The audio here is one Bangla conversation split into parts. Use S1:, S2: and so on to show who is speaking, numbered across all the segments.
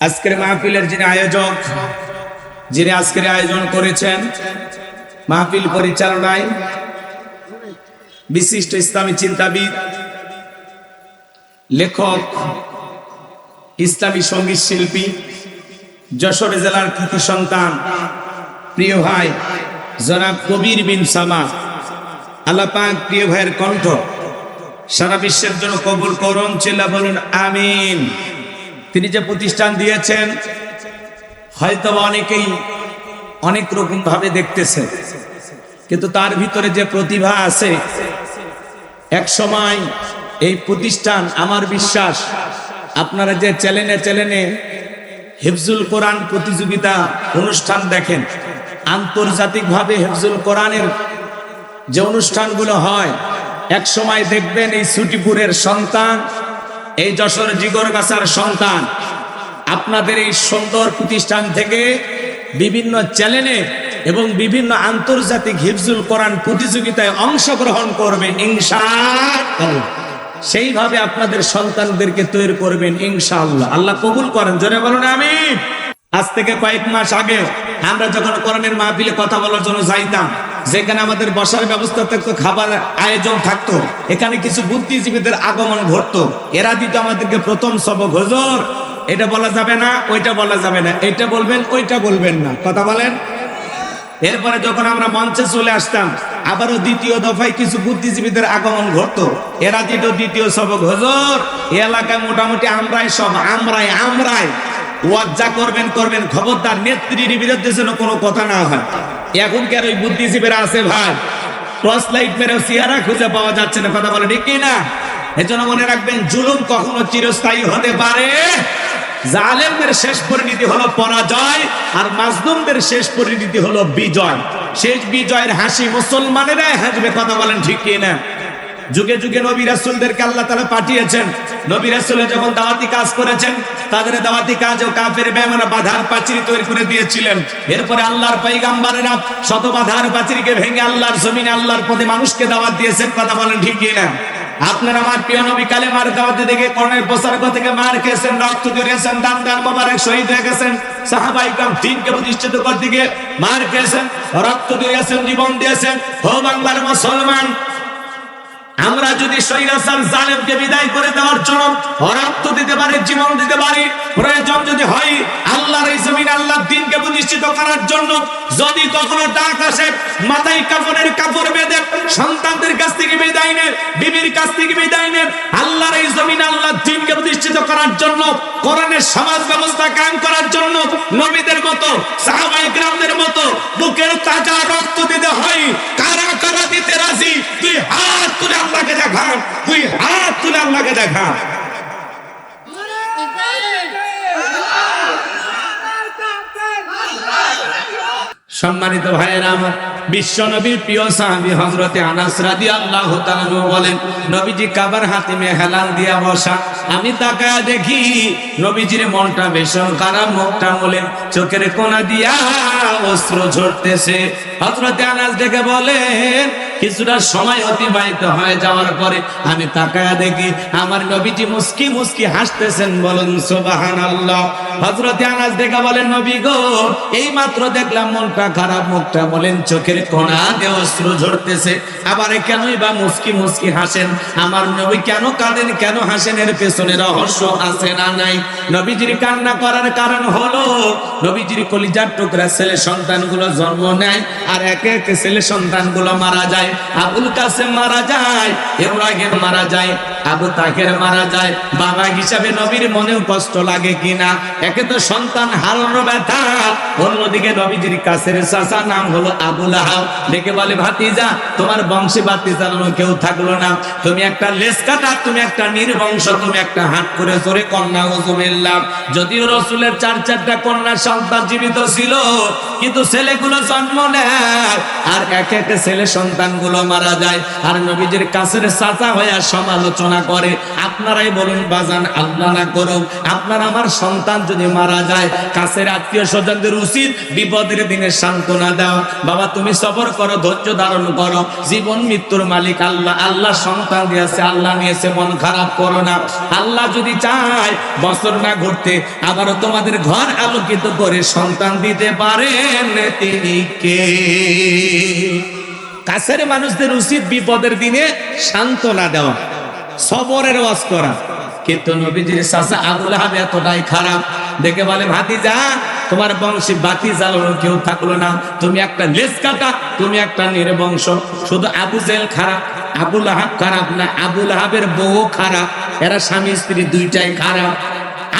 S1: আজকের মাহফিলের যিনি আয়োজক, যিনি আজকের আয়োজন করেছেন, মাহফিল পরিচালনায় বিশিষ্ট ইসলামী চিন্তাবিদ, লেখক, ইসলামী সংগীত শিল্পী, যশোর জেলার কৃতি সন্তান, প্রিয় ভাই, জনাব কবির বিন সামা আল্লাপাক প্রিয় ভাইয়ের কণ্ঠ, সারা বিশ্বের জন্য কবুল করুন, চিল্লা বলুন, আমিন। তিনি যে প্রতিষ্ঠান দিয়েছেন হয়তো অনেকেই অনেক রকম ভাবে দেখতেছে। কিন্তু তার ভিতরে যে প্রতিভা আছে, এক সময় এই প্রতিষ্ঠান আমার বিশ্বাস, আপনারা যে চ্যানেলে চ্যানেলে হেফজুল কোরআন প্রতিযোগিতা অনুষ্ঠান দেখেন, আন্তর্জাতিকভাবে হেফজুল কোরআনের যে অনুষ্ঠানগুলো হয়, এক সময় দেখবেন এই সুটিপুরের সন্তান এই যশোর জিগরগাছার সন্তান। আপনাদের এই সুন্দর প্রতিষ্ঠান থেকে বিভিন্ন চ্যানেলে এবং বিভিন্ন আন্তর্জাতিক হিফজুল কোরআন প্রতিযোগিতায় অংশগ্রহণ করবে সেইভাবে আপনাদের সন্তানদেরকে তৈরি করবেন, ইনশাআল্লাহ। আল্লাহ কবুল করেন, জোরে বলুন আমি আজ থেকে কয়েক মাস আগে আমরা যখন কোরআনের মাহফিলে কথা বলার জন্য যাইতাম যেখানে আমাদের বসার ব্যবস্থা থাকতো, খাবার আয়োজন থাকতো, এখানে কিছু বুদ্ধিজীবীদের আগমন ঘটতো। এরা দিত আমাদেরকে প্রথম সবক, হজর, এটা বলা যাবে না, ওইটা বলা যাবে না, এটা বলবেন, ওইটা বলবেন না। কথা বলেন? এরপরে যখন আমরা মঞ্চে চলে আসতাম, আবারও দ্বিতীয় দফায় কিছু বুদ্ধিজীবীদের আগমন ঘটতো। এরা দিত দ্বিতীয় সবক, হজর এলাকায় মোটামুটি আমরাই সব, আমরাই আমরাই। ওয়াজ্জা করবেন করবেন, খবরদার, নেত্রীর বিরুদ্ধে যেন কোনো কথা না হয়। এখনকার ওই বুদ্ধিজীবীরা আছে ভাই টর্চ লাইট মেরে চেহারা খুঁজে পাওয়া যাচ্ছে না, কথা বলে ঠিক না এজন্য মনে রাখবেন, জুলুম কখনো চিরস্থায়ী হতে পারে। জালেমদের শেষ পরিণতি হলো পরাজয়, আর মাজলুমদের শেষ পরিণতি হলো বিজয়। শেষ বিজয়ের হাসি মুসলমানেরাই হাসবে, কথা বলেন ঠিক কি না যুগে যুগে নবী রাসূলদেরকে আল্লাহ তাআলা পাঠিয়েছেন। নবী রাসূল যখন দাওয়াতি কাজ করেছেন, তাদের দাওয়াতি কাজ ও কাফের বেঈমানরা বাধার পাঁচিল তৈরি করে দিয়েছিলেন। এরপরে আল্লাহর পয়গম্বরেরা শত বাধার পাঁচিলকে ভেঙে আল্লাহর জমিনে আল্লাহর পথে মানুষকে দাওয়াত দিয়েছেন, কথা বলেন ঠিক না? আপনার আমার প্রিয় নবী কালেমার দাওয়াতে দেখে কর্ণের প্রসারক থেকে মার খেয়েছেন, রক্ত জড়িয়েছেন, দান দান মোবারক শহীদ হয়ে গেছেন। সাহাবাই কাম দিনকে প্রতিষ্ঠিত করতে গিয়ে মার খেয়েছেন, রক্ত দিয়েছেন জীবন দিয়েছেন। হো বাংলার মুসলমান আমরা যদি সৈরাসার জালেমকে বিদায় করে দেওয়ার জন্য রক্ত দিতে পারি, জীবন দিতে পারি, প্রয়োজন যদি হয়, আল্লাহর এই জমিন আল্লাহর দিনকে প্রতিষ্ঠিত করার জন্য যদি কখনো ডাক আসে, মাথায় কাপড়ের কাপড় বেঁধে সন্তানদের কাছ থেকে বিদায় নেন বিবির কাছ থেকে বিদায় নেন আল্লাহর এই জমিন আল্লাহর দিনকে প্রতিষ্ঠিত করার জন্য, কোরআনের সমাজ ব্যবস্থা কায়েম করার জন্য, নবীদের মতো সাহাবাই গ্রামদের মতো, বুকের তাজা রক্ত দিতে হয়, কারা কারা দিতে রাজি তুই হাত তুলে আল্লাহকে দেখা তুই হাত তুলে আল্লাহকে দেখা সম্মানিত ভাইয়েরা আমার বিশ্ব নবীর প্রিয় সাহাবি হজরতে আনাস রাদিয়াল্লাহু আল্লাহ বলেন, নবীজি কাবার হাতিমে হেলাল দিয়া বসা। আমি তাকায়া দেখি নবীজির মনটা ভীষণ খারাপ, মুখটা বলেন চোখের কোনা দিয়া অস্ত্র ঝরতেছে। হজরতে আনাস দেখে বলেন কিছুটা সময় অতিবাহিত হয়ে যাওয়ার পরে আমি তাকায়া দেখি আমার নবীজি মুস্কি মুস্কি হাসতেছেন, বলুন বলেন সুবহানাল্লাহ। হযরতে আনাস ডেকে বলেন নবী গো, এই মাত্র দেখলাম মনটা খারাপ, মুখটা বলেন চোখের কোনা দিয়ে অশ্রু ঝরতেছে। আবার কেনই বা মুস্কি মুস্কি হাসেন। আমার নবী কেন কাঁদেন, কেন হাসেন? এর পেছনে রহস্য আছে না নাই? নবীজির কান্না করার কারণ হলো, নবীজির কলিজার টুকরা ছেলে সন্তানগুলো জন্ম নেয়, আর একে একে ছেলে সন্তানগুলো মারা যায়। আবুল কাসেম মারা যায় ইব্রাহিম মারা যায়। আবু তাকের মারা যায়। বাবা হিসাবে নবীর মনেও কষ্ট লাগে কিনা? একে তো সন্তান হারানো ব্যথা। অন্যদিকে নবীজির কাছের চাচা নাম হলো আবুল আহাব ডেকে বলে, ভাতিজা, তোমার বংশে বাতি চালানো কেউ থাকল না। তুমি একটা লেস কাটা তুমি একটা নির্বংশ, তুমি একটা হাত করে চড়ে কন্যা হুজুমিল্লাহ যদিও রসুলের চার চারটা কন্যা সন্তান জীবিত ছিল, কিন্তু ছেলেগুলো জন্ম নেয়। আর এক এক ছেলে সন্তানগুলো মারা যায়। আর নবীজির কাছের চাচা হয়ে সমালোচনা সান্ত্বনা করে, আপনারাই বলুন, বাজান, আল্লাহ না করুক, আপনার আমার সন্তান যদি মারা যায়, কাছের আত্মীয় স্বজনদের উচিত বিপদের দিনে সান্ত্বনা দাও বাবা, তুমি সবর করো, ধৈর্য ধারণ করো। জীবন মৃত্যুর মালিক আল্লাহ। আল্লাহ সন্তান দিয়েছে, আল্লাহ নিয়েছে, মন খারাপ করো না। আল্লাহ যদি চায় বছর না ঘুরতে, আবারও তোমাদের ঘর আলোকিত করে সন্তান দিতে পারেন তিনি কে? কাছের মানুষদের উচিত বিপদের দিনে সান্ত্বনা দেওয়া। সবরের ওয়াজ করা। কিন্তু নবীজির চাচা আবুল আহাব এতটাই খারাপ। দেখে বলে, ভাতিজা, তোমার বংশে বাতি জ্বালানো কেউ থাকল না। তুমি একটা লেজ কাটা, তুমি একটা নির্বংশ। শুধু আবু জেল খারাপ, আবুল আহাব খারাপ না, আবুল আহাবের বউ খারাপ। এরা স্বামী, স্ত্রী দুইটাই খারাপ।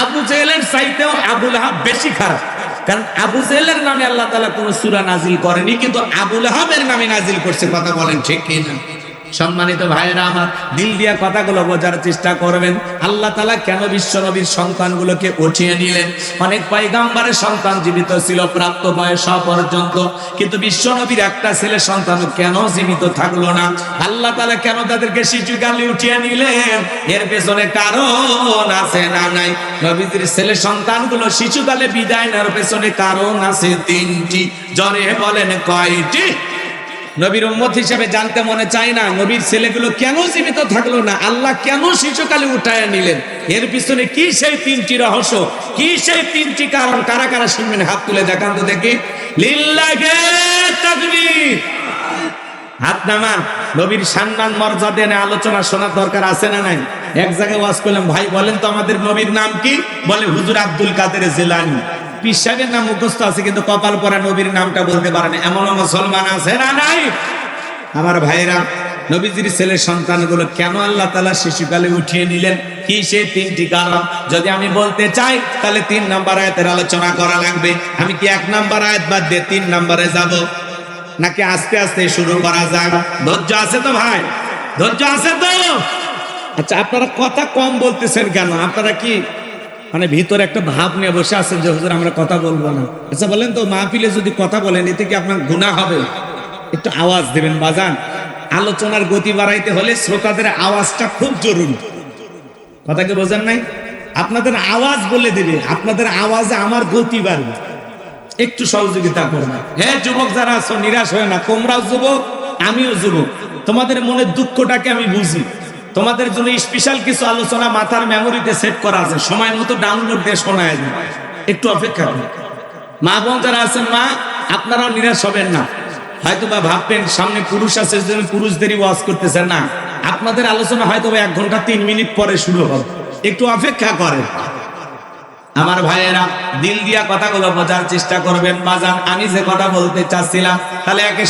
S1: আবু জেলের চাইতেও আবুল আহাব বেশি খারাপ। কারণ আবু জেলের নামে আল্লাহ তালা কোন সুরা নাজিল করেনি, কিন্তু আবুল আহাবের নামে নাজিল করছে, কথা বলেন ঠিক কিনা? সম্মানিত ভাইয়েরা আমার দিল দিয়া কথাগুলো বোঝার চেষ্টা করবেন। আল্লাহ তালা কেন বিশ্ব নবীর সন্তানগুলোকে উঠিয়ে নিলেন? অনেক পয়গাম্বারের সন্তান জীবিত ছিল প্রাপ্ত বয়স পর্যন্ত। কিন্তু বিশ্ব নবীর একটা ছেলে সন্তান কেন জীবিত থাকল না? আল্লাহ তালা কেন তাদেরকে শিশুকালে উঠিয়ে নিলেন? এর পেছনে কারণ আছে না নাই? নবীদের ছেলে সন্তানগুলো শিশুকালে বিদায় নেওয়ার পেছনে কারণ আছে তিনটি। জরে বলেন কয়টি? নবীর উম্মত হিসেবে জানতে মনে চায় না, নবীর ছেলেগুলো কেন জীবিত থাকল না? আল্লাহ কেন শিশুকালে উঠায় নিলেন? এর পিছনে কি সেই তিনটি রহস্য? কি সেই তিনটি কারণ? কারা কারা শুনবেন হাত তুলে দেখান তো দেখি। লিল্লাহে তাকবীর হাত নামান। নবীর নিয়ে আলোচনা শোনার দরকার আছে না নাই? এক জায়গায় করলাম, ভাই বলেন তো আমাদের নবীর নাম কি? বলে হুজুর আব্দুল কাদের জেলানি। পিসাবের নাম মুখস্থ আছে, কিন্তু কপাল পরা নবীর নামটা বলতে পারে না। এমনও মুসলমান আছে না নাই? আমার ভাইরা নবীজির ছেলে সন্তানগুলো কেন আল্লাহ তালা শিশুকালে উঠিয়ে নিলেন? কি সেই তিনটি কারণ? যদি আমি বলতে চাই, তাহলে তিন নাম্বার আয়াতের আলোচনা করা লাগবে। আমি কি এক নাম্বার আয়াত বাদ দিয়ে তিন নাম্বারে যাব? নাকি আস্তে আস্তে শুরু করা যাক? ধৈর্য আছে তো ভাই? ধৈর্য আছে তো? আচ্ছা আপনারা কথা কম বলতেছেন কেন? আপনারা কি মানে ভিতরে একটা ভাব নিয়ে বসে আছেন যে, হুজুর, আমরা কথা বলব না। আচ্ছা বলেন তো, মাহফিলে যদি কথা বলেন, এতে কি আপনার গুণা হবে? একটু আওয়াজ দেবেন, বাজান। আলোচনার গতি বাড়াইতে হলে শ্রোতাদের আওয়াজটা খুব জরুরি। কথা কি বোঝেন নাই? আপনাদের আওয়াজ বলে দিবে, আপনাদের আওয়াজে আমার গতি বাড়বে। একটু সহযোগিতা করবে। হ্যাঁ যুবক যারা আছো, নিরাশ হয় না, তোমরাও যুবক, আমিও যুবক। তোমাদের মনের দুঃখটাকে আমি বুঝি। তোমাদের জন্য স্পেশাল কিছু আলোচনা মাথার মেমোরিতে সেট করা আছে। সময় মতো ডাউনলোড দিয়ে শোনা যায় একটু অপেক্ষা করুন। মা বোন যারা আছেন, মা, আপনারাও নিরাশ হবেন না। হয়তো বা ভাববেন, সামনে পুরুষ আছে যেন পুরুষদেরই ওয়াজ করতেছেন না। আপনাদের আলোচনা হয়তো এক ঘণ্টা তিন মিনিট পরে শুরু হবে। একটু অপেক্ষা করেন। আমার ভাইয়েরা, দিল দিয়া কথাগুলো বোঝার চেষ্টা করবেন। বাজান, আমি যে কথা বলতে চাচ্ছিলাম, তাহলে একে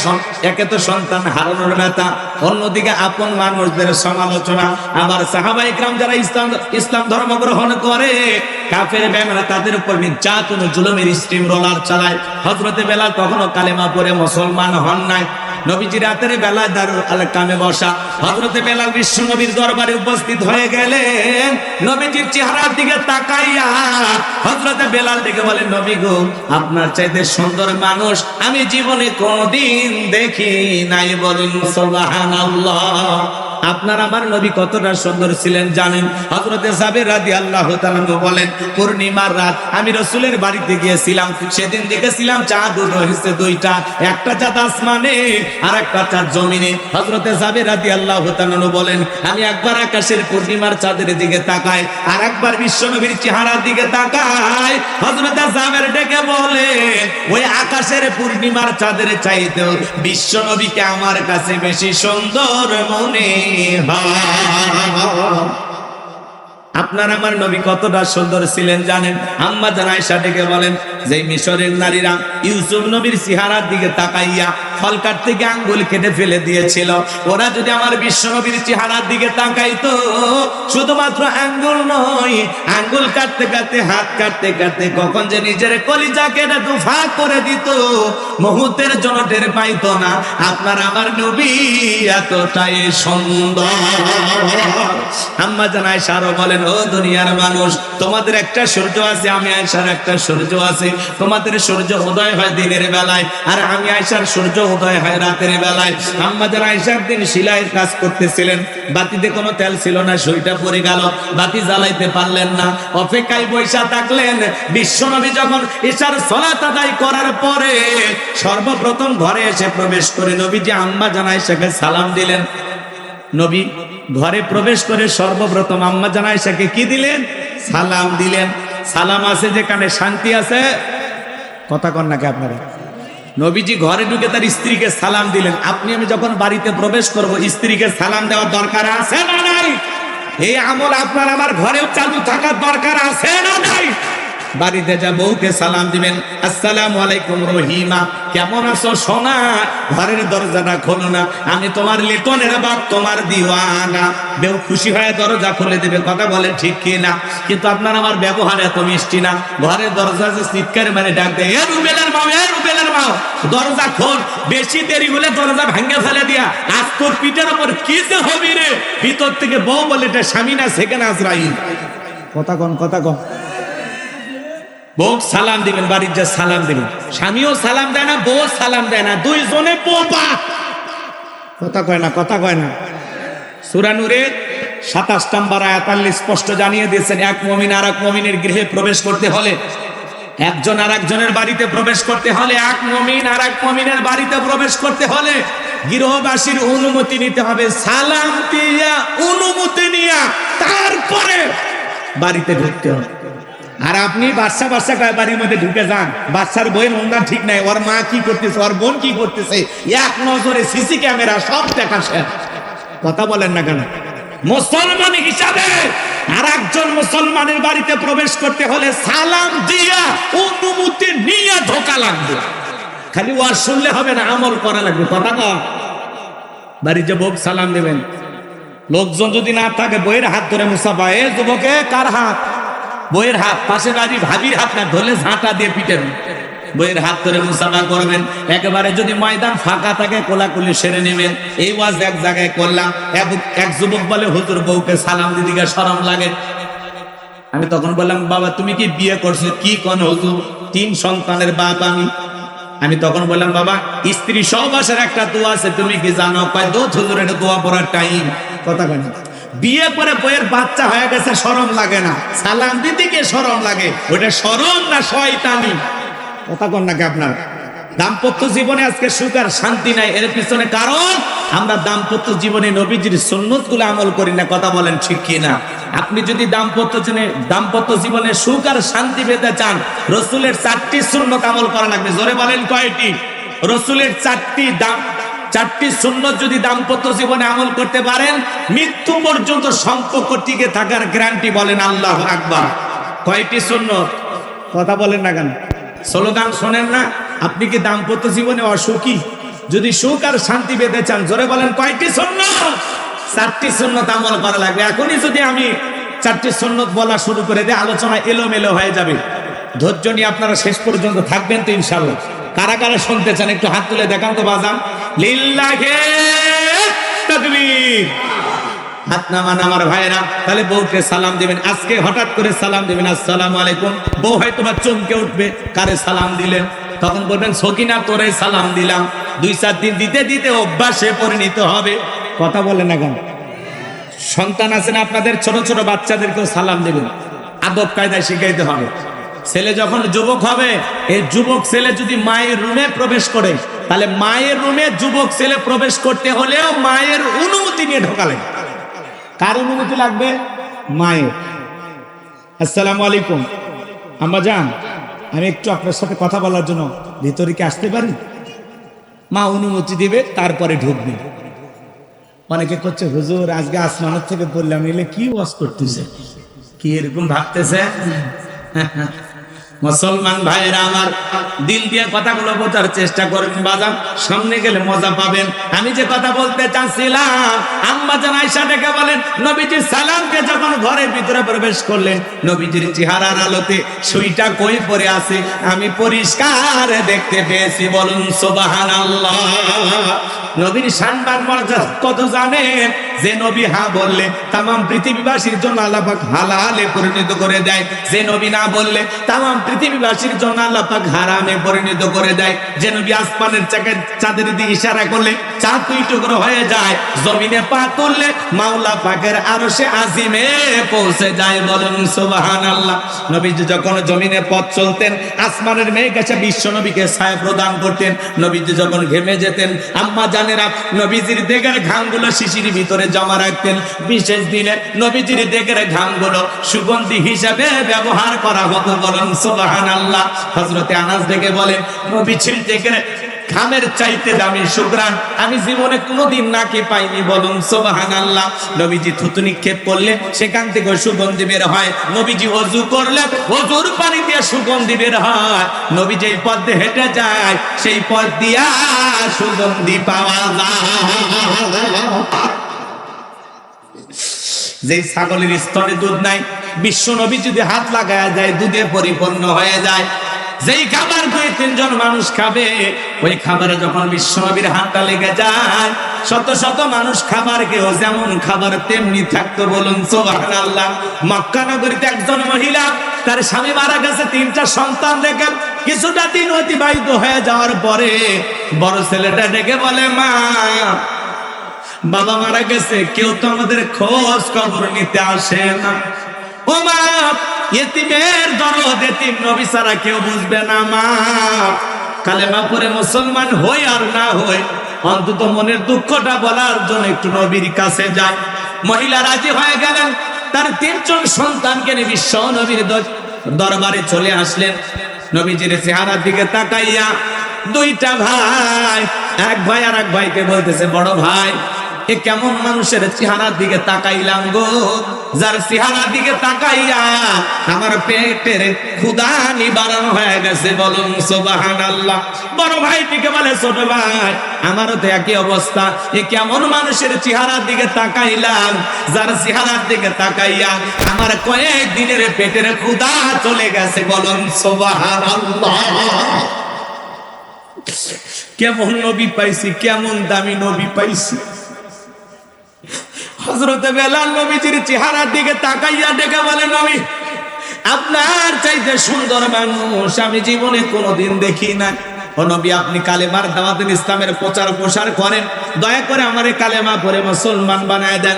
S1: একে তো সন্তান হারানোর ব্যথা অন্যদিকে আপন মানুষদের সমালোচনা। আবার সাহাবা ইকরাম যারা ইসলাম ইসলাম ধর্ম গ্রহণ করে, কাফের ব্যামেরা তাদের উপর নির্যাতন জুলুমের স্ট্রিম রোলার চালায়। হজরতে বেলাল কখনো কালেমা পরে মুসলমান হন নাই। নবীজি রাতের বেলায় দারু আল কামে বসা। হজরতে বেলাল বিশ্ব নবীর দরবারে উপস্থিত হয়ে গেলেন। নবীজির চেহারার দিকে তাকাইয়া হজরতে বেলাল দিকে বলেন, নবী গো, আপনার চাইতে সুন্দর মানুষ আমি জীবনে কোনদিন দেখি নাই বলুন, সুবহানাল্লাহ। আপনার আমার নবী কতটা সুন্দর ছিলেন জানেন? হজরতে সাবের রাদি আল্লাহ বলেন, পূর্ণিমার রাত, আমি রসুলের বাড়িতে গিয়েছিলাম। সেদিন দেখেছিলাম চাঁদ হয়েছে দুইটা। একটা চাঁদ আসমানে আর একটা চাঁদ জমিনে। হজরতে সাবের রাদি আল্লাহ বলেন, আমি একবার আকাশের পূর্ণিমার চাঁদের দিকে তাকাই, আর একবার বিশ্বনবীর চেহারার দিকে তাকাই। হজরতে সাবের ডেকে বলে, ওই আকাশের পূর্ণিমার চাঁদের চাইতেও বিশ্বনবীকে আমার কাছে বেশি সুন্দর মনে আপনার আমার নবী কতটা সুন্দর ছিলেন জানেন? আম্মা জান সাথে বলেন যে মিশরের নারীরা ইউসুফ নবীর চেহারার দিকে তাকাইয়া ফল কাটতে গিয়ে আঙ্গুল কেটে ফেলে দিয়েছিল। ওরা যদি আমার বিশ্ব নবীর চেহারার দিকে তাকাইতো, শুধুমাত্র আঙ্গুল নয়, আঙ্গুল কাটতে কাটতে, হাত কাটতে কাটতে কখন যে নিজের কলিজা কেটে দুফা করে দিত, মুহূর্তের জন্য টের পাইতো না। আপনার আমার নবী এতটাই সুন্দর। আম্মা জান আয়েশা বলেন, ও দুনিয়ার মানুষ, তোমাদের একটা সূর্য আছে, আমি আয়েশার একটা সূর্য আছে। তোমাদের সূর্য উদয় হয় দিনের বেলায়। আর আমি আয়েশার সূর্য উদয় হয় রাতের বেলায়। আম্মা যারা আয়েশা একদিন সিলাইয়ের কাজ করতেছিলেন। বাতিতে কোনো তেল ছিল না, সুইটা পড়ে গেল। বাতি জ্বালাইতে পারলেন না। অপেক্ষায় বৈশা থাকলেন। বিশ্বনবী যখন ঈশার সলাত আদায় করার পরে সর্বপ্রথম ঘরে এসে প্রবেশ করে নবীজি আম্মা জানায় সেকে সালাম দিলেন। নবী ঘরে প্রবেশ করে সর্বপ্রথম আম্মা জানাইশাকে কি দিলেন? সালাম দিলেন। সালাম আছে যেখানে শান্তি আছে? কথা কন নাকি আপনারা? নবীজি ঘরে ঢুকে তার স্ত্রীকে সালাম দিলেন। আপনি, আমি যখন বাড়িতে প্রবেশ করব, স্ত্রীকে সালাম দেওয়ার দরকার আছে না নাই? এই আমল আপনার আমার ঘরেও চালু থাকার দরকার আছে না নাই? বাড়িতে যা বউকে সালাম দিবেন, আসসালামু আলাইকুম রহিমা, কেমন আছো সোনা? ঘরের দরজাটা খোলো না, আমি তোমার লেটনের বাপ, তোমার দিওয়ানা। বেউ খুশি হয়ে দরজা খুলে দেবে, কথা বলে ঠিক কি না কিন্তু আপনার আমার ব্যবহার এত মিষ্টি না। ঘরের দরজা যে চিৎকার মানে ডাক দেয়, এ রুবেলের মাও এ রুবেলের মাও দরজা খোল, বেশি দেরি হলে দরজা ভাঙ্গে ফেলে দিয়া, আজ তোর পিঠের উপর কি যে হবি রে? ভিতর থেকে বউ বলে, এটা স্বামী না, সেখানে আজরাইল। কথা কন কথা কন। বউ সালাম দিবেন, বাড়ির যা সালাম দিবেন। স্বামীও সালাম দেয় না বউ সালাম দেয় না, দুইজনে পোপা। কথা কয় না, কথা কয় না। সুরানুরে সাতাশ নাম্বার আয়াতাল্লিশ স্পষ্ট জানিয়ে দিয়েছেন, এক মমিন আর এক মমিনের গৃহে প্রবেশ করতে হলে, একজন আর একজনের বাড়িতে প্রবেশ করতে হলে, এক মমিন আর এক মমিনের বাড়িতে প্রবেশ করতে হলে, গৃহবাসীর অনুমতি নিতে হবে, সালাম দিয়া অনুমতি নিয়া, তারপরে বাড়িতে ঢুকতে হবে। আর আপনি বাচ্চা বাচ্চা কয় বাড়ির মধ্যে ঢুকে যান। বাচ্চার বইয়ের অনুদান ঠিক নাই। ওর মা কি করতেছে? ওর বোন কি করতেছে? এক নজরে সিসি ক্যামেরা সব দেখা কথা বলেন না কেন? মুসলমান হিসাবে আর একজন মুসলমানের বাড়িতে প্রবেশ করতে হলে সালাম দিয়া অনুমতি নিয়ে ধোকা লাগবে। খালি ওয়াজ শুনলে হবে না, আমল করা লাগবে। কথা কর বাড়িতে বউ সালাম দেবেন। লোকজন যদি না থাকে, বইয়ের হাত ধরে মুসাফা এ যুবকে, কার হাত? বইয়ের হাত পাশে বাড়ি ভাবির হাত না, ধরলে ঝাঁটা দিয়ে পিটেন বইয়ের হাত ধরে মুসাফা করবেন। একেবারে যদি ময়দান ফাঁকা থাকে, কোলাকুলি সেরে নেবেন। এই ওয়াজ এক জায়গায় করলাম। এক- যুবক বলে, হুজুর, বউকে সালাম দিদিকে সরম লাগে। আমি তখন বললাম, বাবা, তুমি কি বিয়ে করছ? কি কোন হুজুর? তিন সন্তানের বাপ আমি। আমি তখন বললাম, বাবা, স্ত্রী সহবাসের একটা দোয়া আছে, তুমি কি জানো? কয় দো হুজুর, এটা দোয়া পড়ার টাইম। কথা কয় না। বিয়ে করে বইয়ের বাচ্চা হয়ে গেছে, শরম লাগে না। সালাম দিদিকে শরম লাগে। ওটা শরম না শয়তানি? কথা কন নাকি আপনার? দাম্পত্য জীবনে আজকে সুখ আর শান্তি নাই, এর পিছনে কারণ আমরা দাম্পত্য জীবনে নবীজির সুন্নতগুলো আমল করি না, কথা বলেন ঠিক কি না আপনি যদি দাম্পত্য জীবনে দাম্পত্য জীবনে সুখ আর শান্তি পেতে চান, রসুলের চারটি সুন্নত আমল করা লাগবে জোরে বলেন কয়টি? রসুলের চারটি দাম চারটি সুন্নত যদি দাম্পত্য জীবনে আমল করতে পারেন, মৃত্যু পর্যন্ত সম্পর্ক টিকে থাকার গ্যারান্টি বলেন আল্লাহ আকবার। কয়টি সুন্নত? কথা বলেন না কেন? স্লোগান শোনেন না? আপনি কি দাম্পত্য জীবনে অসুখী? যদি সুখ আর শান্তি পেতে চান, জোরে বলেন কয়টি সুন্নত? চারটি সুন্নত আমল করা লাগবে। এখনই যদি আমি চারটি সুন্নত বলা শুরু করে দিই, আলোচনা এলোমেলো হয়ে যাবে। ধৈর্য নিয়ে আপনারা শেষ পর্যন্ত থাকবেন তো ইনশাল্লাহ কারা কারা শুনতে চান, একটু হাত তুলে দেখান তো বাজান। লিল্লাহে তাকবীর হাত নামান আমার ভাইরা তাহলে বউকে সালাম দিবেন। আজকে হঠাৎ করে সালাম দিবেন, আসসালামু আলাইকুম। বউ হয়তো বা চমকে উঠবে, কারে সালাম দিলেন? তখন বলবেন, সকিনা, তোরে সালাম দিলাম। দুই, চার দিন দিতে দিতে অভ্যাসে পরিণত হবে। কথা বলেন না কেন? সন্তান আছেন আপনাদের ছোট ছোট বাচ্চাদেরকেও সালাম দেবেন। আদব কায়দায় শিখাইতে হবে। ছেলে যখন যুবক হবে, এই যুবক ছেলে যদি মায়ের রুমে প্রবেশ করে, তাহলে মায়ের রুমে যুবক ছেলে প্রবেশ করতে হলেও মায়ের অনুমতি নিয়ে ঢোকালেন কার অনুমতি লাগবে? মায়ের। আসসালামু আলাইকুম। আম্মা যান আমি একটু আপনার সাথে কথা বলার জন্য ভিতরে কি আসতে পারি? মা অনুমতি দিবে, তারপরে ঢুকবে। অনেকে করছে, হুজুর, আজকে আসমানের থেকে বললাম, এলে কি ওয়াজ করতেছে? কি এরকম ভাবতেছে? মুসলমান ভাইরা আমার, দিল দিয়ে কথাগুলো বোঝার চেষ্টা করবেন বাজান সামনে গেলে মজা পাবেন। আমি যে কথা বলতে চাচ্ছিলাম, আম্মা জান আয়েশা ডেকে বলেন নবীজি সালামকে যখন ঘরের ভিতরে প্রবেশ করলেন, নবীজির চেহারার আলোতে সুইটা কই পড়ে আছে, আমি পরিষ্কার দেখতে পেয়েছি, বলুন সুবহানাল্লাহ। নবীর সম্মান মর্যাদা কত জানেন? যে নবী হা বললে তামাম পৃথিবীবাসীর জন্য আল্লাহ পাক হালালে পরিণত করে দেয়। যে নবী না বললে তামাম পৃথিবীবাসীর জন্য আল্লাহ পাক হারামে পরিণত করে দেয়। যে নবী আসমানের চাকে চাঁদের দিকে ইশারা করলে চাঁদ দুই টুকরো হয়ে যায়। জমিনে পা তুললে মাওলা পাকের আরও সে আজিমে পৌঁছে যায় বলুন সুবাহান আল্লাহ নবীজি যখন জমিনে পথ চলতেন, আসমানের মেঘ এসে বিশ্ব নবীকে ছায়া প্রদান করতেন। নবীজি যখন ঘেমে যেতেন, আম্মা জানেরা নবীজির দেগের ঘামগুলো শিশির ভিতরে জমা রাখতেন। বিশেষ দিনে নবীজির দেগের ঘামগুলো সুগন্ধি হিসাবে ব্যবহার করা হতো বলুন সুবাহান আল্লাহ হজরতে আনাস ডেকে বলেন নবীজির দেগের খামের চাইতে দামি সুগ্রান আমি জীবনে কোনোদিন নাকি পাইনি বলুন সোবাহান আল্লাহ নবীজি থুতু নিক্ষেপ করলে সেখান থেকে সুগন্ধি বের হয়। নবীজি অজু করলে অজুর পানি দিয়ে সুগন্ধি বের হয়। নবী যেই পথ দিয়ে হেঁটে যায়, সেই পথ দিয়া সুগন্ধি পাওয়া যায়। যেই ছাগলের স্তনে দুধ নাই, বিশ্ব নবী যদি হাত লাগায়া যায়, দুধে পরিপূর্ণ হয়ে যায়। যেই খাবার দুই, তিনজন মানুষ খাবে, ওই খাবারে যখন বিশ্ব নবীর হাতটা লেগে যায়, শত শত মানুষ খাবার কেউ যেমন খাবার তেমনি থাকতো বলুন সোবাহান আল্লাহ মক্কা নগরীতে একজন মহিলা, তার স্বামী মারা গেছে, তিনটা সন্তান রেখে কিছুটা দিন অতিবাহিত হয়ে যাওয়ার পরে বড় ছেলেটা ডেকে বলে, মা বাবা মারা গেছে, কেউ তো আমাদের খোঁজ খবর নিতে আসে না। ও মা এতিমের দরদ এতিম নবী ছাড়া কেউ বুঝবে না, মা। কালেমা পরে মুসলমান হই আর না হই, অন্তত মনের দুঃখটা বলার জন্য একটু নবীর কাছে যায় মহিলা রাজি হয়ে গেলেন, তার তিনজন সন্তানকে নিয়ে বিশ্ব নবীর দরবারে চলে আসলেন। নবীজির চেহারার দিকে তাকাইয়া দুইটা ভাই, এক ভাই আর এক ভাইকে বলতেছে, বড় ভাই এ কেমন মানুষের চেহারার দিকে তাকাইলাম গো? যার চেহারার দিকে তাকাইয়া আমার পেটের ক্ষুদা নিবারণ হয়ে গেছে, বলুন সোবাহান আল্লাহ বড় ভাই থেকে বলে, ছোট ভাই আমারও তো একই অবস্থা। এ কেমন মানুষের চেহারার দিকে তাকাইলাম, যার চেহারার দিকে তাকাইয়া আমার কয়েক দিনের পেটের ক্ষুদা চলে গেছে, বলুন সোবাহান আল্লাহ কেমন নবী পাইছি, কেমন দামি নবী পাইছি। হজরতে বেলাল নবীজির চেহারার দিকে তাকাইয়া ডেকে বলে, নবী, আপনার চাইতে সুন্দর মানুষ আমি জীবনে কোনোদিন দেখি না আপনি কালেমার ইসলামের প্রচার করেন। দয়া করে আমারে কালেমা মুসলমান বানায় দেন।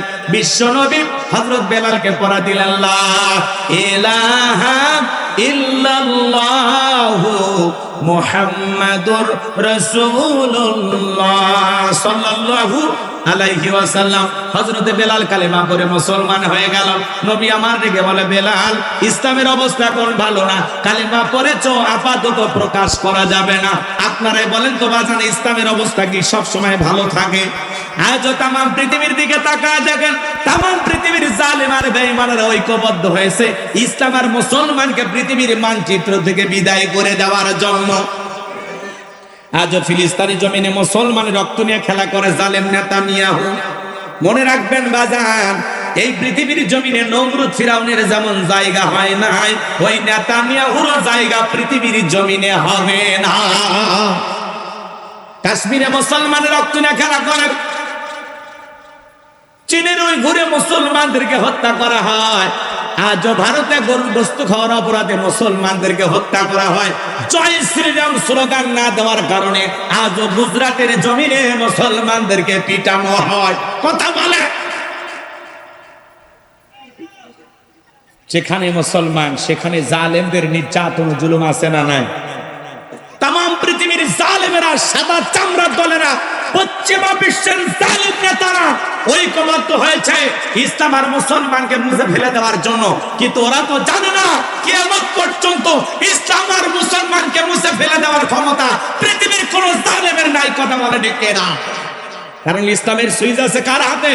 S1: মুহাম্মাদুর রাসূলুল্লাহ সাল্লাল্লাহু আলাইহি ওয়াসাল্লাম। হযরতে বেলাল কালেমা পড়ে মুসলমান হয়ে গেল। নবী আমার রেগে বলে, বেলাল, ইসলামের অবস্থা কোন ভালো না। কালেমা পড়েছ, আপাতত প্রকাশ করা যাবে না। আপনারাই বলেন তো, বাজান, ইসলামের অবস্থা কি সব সময় ভালো থাকে? আজও তাম পৃথিবীর দিকে তাকায় দেখেন তাম পৃথিবীর জালেম আর বেঈমানেরা ঐক্যবদ্ধ হয়েছে। ইসলাম আর মুসলমানকে পৃথিবীর মানচিত্র থেকে বিদায় করে দেওয়ার জন্য আজও ফিলিস্তানি জমিনে মুসলমান রক্ত নিয়ে খেলা করে জালেম নেতা নিয়াহু মনে রাখবেন, বাজান, এই পৃথিবীর জমিনে নমরুদ ফিরাউনের যেমন জায়গা হয় নাই, ওই নেতা নিয়াহুর জায়গা পৃথিবীর জমিনে হবে না। কাশ্মীরে মুসলমান রক্ত নিয়ে খেলা করে চীনের ওই ঘুরে মুসলমানদেরকে হত্যা করা হয়। আজও ভারতে গরুর গোস্ত খাওয়ার অপরাধে মুসলমানদেরকে হত্যা করা হয়। জয় শ্রীরাম স্লোগান না দেওয়ার কারণে আজও গুজরাটের জমিনে মুসলমানদেরকে পিটানো হয়। কথা বলে। যেখানে মুসলমান, সেখানে জালেমদের নির্যাতন জুলুম আছে না নাই? তাম পৃথিবীর জালেমেরা, সাদা চামড়ার দলেরা পশ্চিমা বিশ্বের জালিম নেতারা ঐকমত্য হয়েছে ইসলাম আর মুসলমানকে মুছে ফেলে দেওয়ার জন্য। কিন্তু ওরা তো জানে না, কিয়ামত পর্যন্ত ইসলাম আর মুসলমানকে মুছে ফেলে দেওয়ার ক্ষমতা পৃথিবীর কোন জালেমের নাই বলে ডেকে না কারণ ইসলামের সুইজ আছে কার হাতে?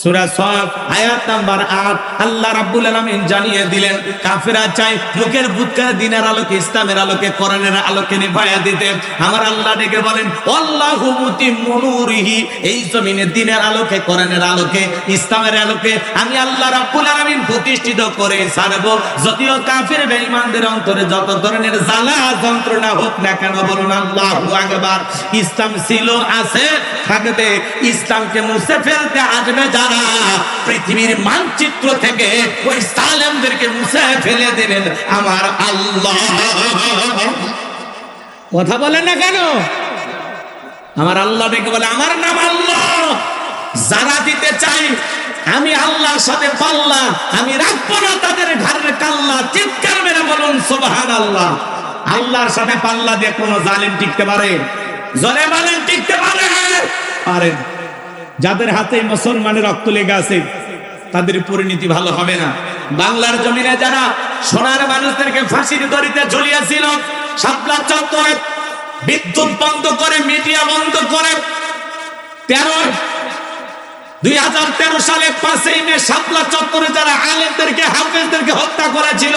S1: সূরা সফ, আয়াত নাম্বার 8 আল্লাহ রাব্বুল আলামিন জানিয়ে দিলেন কাফেররা চায় মুখের বুৎকা দিনের আলোকে, ইসলামের আলোকে, কোরআনের আলোকে নিভায়া দিতে। আমার আল্লাহ ডেকে বলেন, আল্লাহু মুতিম্মু এই জমিনে দিনের আলোকে, কোরআনের আলোকে, ইসলামের আলোকে আমি আল্লাহ আলামিন প্রতিষ্ঠিত করে ছাড়ব। যদিও কাফের বেঈমানদের অন্তরে যত ধরনের জ্বালা, যন্ত্রণা হোক না কেন, বলুন আল্লাহু ইসলাম ছিল, আছে, থাকবে। ইসলামকে মুছে ফেলতে আসবে পৃথিবীর মানচিত্র থেকে ওই সালেমদেরকে মুছে ফেলে দেবেন আমার আল্লাহ। কথা বলে না কেন? আমার আল্লাহ ডেকে বলে, আমার নাম আল্লাহ। যারা দিতে চাই আমি আল্লাহর সাথে পাল্লা, আমি রাখব না তাদের ঘরের কাল্লা। চিৎকার মেরে বলুন সোবাহান আল্লাহ আল্লাহর সাথে পাল্লা দিয়ে কোনো জালিম টিকতে পারে? জলে বলেন, টিকতে পারে? পারেন যাদের হাতে মুসলমানের রক্ত লেগে আছে, তাদের পরিণতি ভালো হবে না। বাংলার জমিনে যারা সোনার মানুষদেরকে ফাঁসির দড়িতে ঝুলিয়েছিল, শাপলা চত্বরে বিদ্যুৎ বন্ধ করে, মিডিয়া বন্ধ করে, তেরো, দুই হাজার তেরো সালে পাঁচই মে শাপলা চত্বরে যারা আলেমদেরকে, হাফেজদেরকে হত্যা করেছিল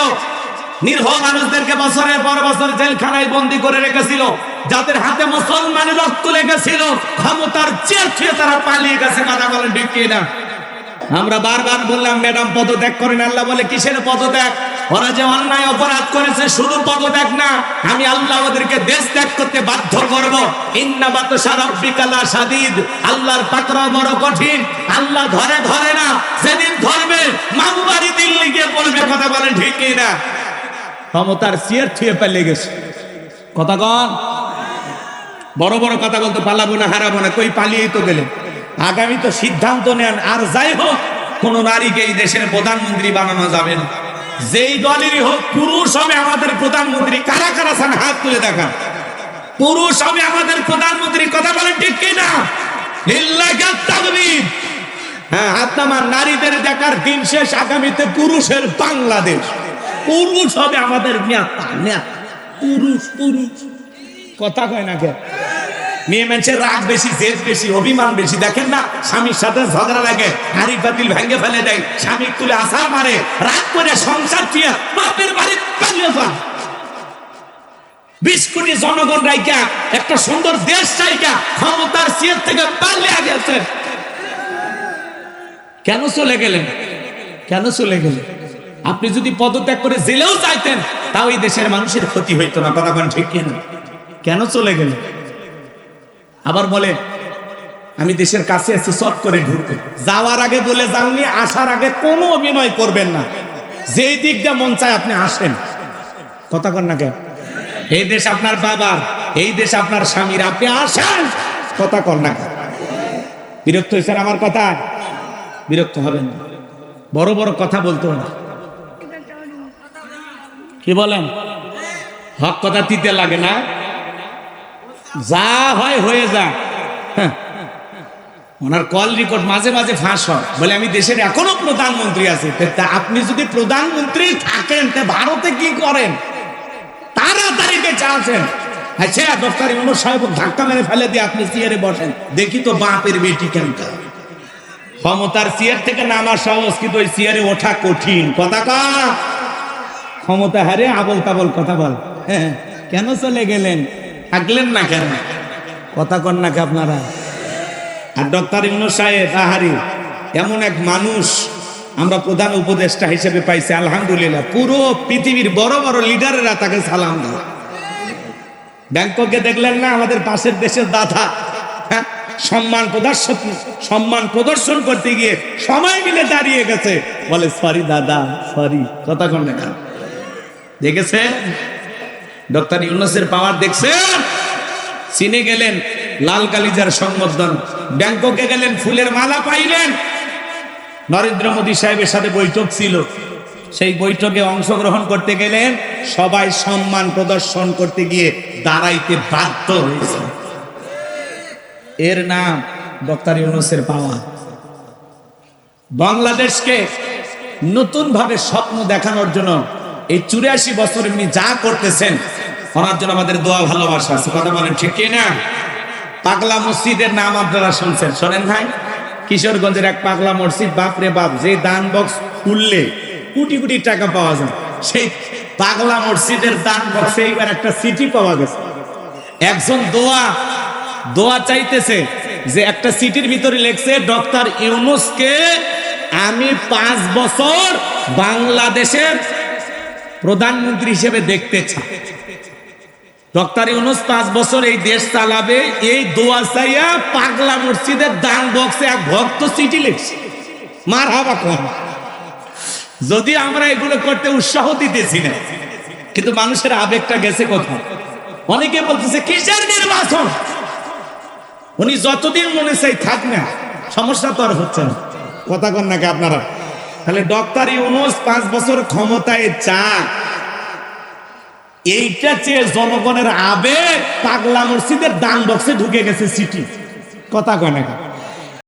S1: নির্ভ মানুষদেরকে বছরের পর বছর জেলখানায় বন্দি করে রেখেছিল যাদের হাতে মুসলমানের রক্ত লেগেছিল, ক্ষমতার চেয়ে ছুঁয়ে তারা পালিয়ে গেছে, কথা বলেন ঠিক না আমরা বারবার বললাম, ম্যাডাম, পদত্যাগ করেন। আল্লাহ বলে, কিসের পদত্যাগ? ওরা যে অন্যায় অপরাধ করেছে, শুধু পদত্যাগ না, আমি আল্লাহ ওদেরকে দেশ ত্যাগ করতে বাধ্য করব। ইন্নাবাত সারাব্বিকালা সাদিদ আল্লাহর পাকড়া বড় কঠিন। আল্লাহ ধরে ধরে না সেদিন ধরবে মামু বাড়ি দিল্লি গিয়ে বলবে, কথা বলেন ঠিক না ক্ষমতার সিয়ার থুয়ে পালিয়ে গেছে। কথা কন। বড় বড় কথা বলতে পালাবো না, হারাবো না, কই পালিয়েই তো গেলেন আগামী তো সিদ্ধান্ত নেন, আর যাই হোক, কোন নারীকে এই দেশের প্রধানমন্ত্রী বানানো যাবে না। যেই দলেরই হোক, পুরুষ হবে আমাদের প্রধানমন্ত্রী। কারা কারা সান হাত তুলে দেখা? পুরুষ হবে আমাদের প্রধানমন্ত্রী, কথা বলেন ঠিক কিনা? হ্যাঁ নারীদের দেখার দিন শেষ, আগামীতে পুরুষের বাংলাদেশ। পুরুষ হবে আমাদের নেতা পুরুষ পুরুষ। কথা কয় না কে মেয়ে মানুষের রাগ বেশি, জেদ বেশি, অভিমান বেশি। দেখেন না, স্বামীর সাথে ঝগড়া লাগে হাড়ি পাতিল ভেঙে ফেলে দেয় স্বামী তুলে আসার মারে, রাগ করে সংসার দিয়ে বাপের বাড়ি পালিয়ে যান বিশ কোটি জনগণ রাইকা একটা সুন্দর দেশ চাইকা ক্ষমতার সিয়ের থেকে পালিয়ে গেছে। কেন চলে গেলেন? কেন চলে গেলেন? আপনি যদি পদত্যাগ করে জেলেও চাইতেন, তাও এই দেশের মানুষের ক্ষতি হইতো না, কথা ঠিক কিনা? কেন চলে গেলেন? আবার বলে, আমি দেশের কাছে আছি শর্ট করে ঢুকতে যাওয়ার আগে বলে যাননি, আসার আগে কোনো অভিনয় করবেন না। যেই দিক দিয়ে মন চায় আপনি আসেন। কথা কন না কেন? এই দেশ আপনার বাবার, এই দেশ আপনার স্বামীর। আপনি আসেন। কথা কন না বিরক্ত হয়েছেন আমার কথা? বিরক্ত হবেন না। বড় বড় কথা বলতো না। কি বলেন? হক কথা তিতে লাগে না। যা হয় হয়ে যা। হ্যাঁ। ওনার কল রেকর্ড মাঝে মাঝে ফাঁস হয়। বলে আমি দেশের এখনও প্রধানমন্ত্রী আছি। আপনি যদি প্রধানমন্ত্রী থাকেন, তা ভারতে কি করেন? তাড়াতাড়ি বেঁচে আসেন আচ্ছা দপ্তরি অনুর সাহেব, ধাক্কা মেরে ফেলে দিয়ে আপনি চেয়ারে বসেন। দেখি তো বাপের বেটি কেনটা ক্ষমতার চেয়ার থেকে নামার সহজ কিন্তু ওই চেয়ারে ওঠা কঠিন। কথা কা। ক্ষমতা হারে আবল তাবল কথা বল। হ্যাঁ। কেন চলে গেলেন? থাকলেন না কেন? কথা কন নাকি আপনারা? আর ডক্টর ইমনুর সাহেব আহারি, এমন এক মানুষ আমরা প্রধান উপদেষ্টা হিসেবে পাইছি, আলহামদুলিল্লাহ। পুরো পৃথিবীর বড় বড় লিডারেরা তাকে সালাম দেয়। ব্যাংককে দেখলেন না, আমাদের পাশের দেশের দাদা হ্যাঁ? সম্মান প্রদর্শন সম্মান প্রদর্শন করতে গিয়ে সময় মিলে দাঁড়িয়ে গেছে। বলে, সরি দাদা, সরি। কথা কন না দেখেছে ডক্টর ইউনুসের পাওয়ার দেখছেন? চীনে গেলেন লাল কালিজার সংবর্ধন। ব্যাংককে গেলেন ফুলের মালা পাইলেন। নরেন্দ্র মোদী সাহেবের সাথে বৈঠক ছিল। সেই বৈঠকে অংশগ্রহণ করতে গেলেন। সবাই সম্মান প্রদর্শন করতে গিয়ে দাঁড়াইতে বাধ্য হয়েছে। এর নাম ডক্টর ইউনুসের পাওয়া বাংলাদেশকে নতুন ভাবে স্বপ্ন দেখানোর জন্য এই চুরাশি বছর এমনি যা করতেছেন ওনার জন্য আমাদের দোয়া ভালোবাসা আছে। কথা বলেন, ঠিক না পাগলা মসজিদের নাম আপনারা শুনছেন। শোনেন ভাই, কিশোরগঞ্জের এক পাগলা মসজিদ বাপ রে বাপ, যে দান বক্স খুললে কোটি কোটি টাকা পাওয়া যায়। সেই পাগলা মসজিদের দান বক্সে এইবার একটা সিটি পাওয়া গেছে। একজন দোয়া দোয়া চাইতেছে যে একটা সিটির ভিতরে লেখছে, ডক্টর ইউনুসকে আমি পাঁচ বছর বাংলাদেশের প্রধানমন্ত্রী হিসেবে দেখতে চাই। ডক্টর ইউনুস পাঁচ বছর এই দেশ চালাবে, এই দোয়া চাইয়া পাগলা মসজিদের দান বক্সে এক ভক্ত চিঠি লিখছে। মার হাবা কম। যদি আমরা এগুলো করতে উৎসাহ দিতেছি না, কিন্তু মানুষের আবেগটা গেছে কোথায়? অনেকে বলতেছে, কিসের নির্বাচন? উনি যতদিন মনে চাই থাক না, সমস্যা তো আর হচ্ছে না। কথা কন নাকি আপনারা? তাহলে ডক্টর ইউনুস পাঁচ বছর ক্ষমতায় চাক এইটা চেয়ে জনগণের আবেগ পাগলা মসজিদের দান বক্সে ঢুকে গেছে সিটি কথা কয় নাকি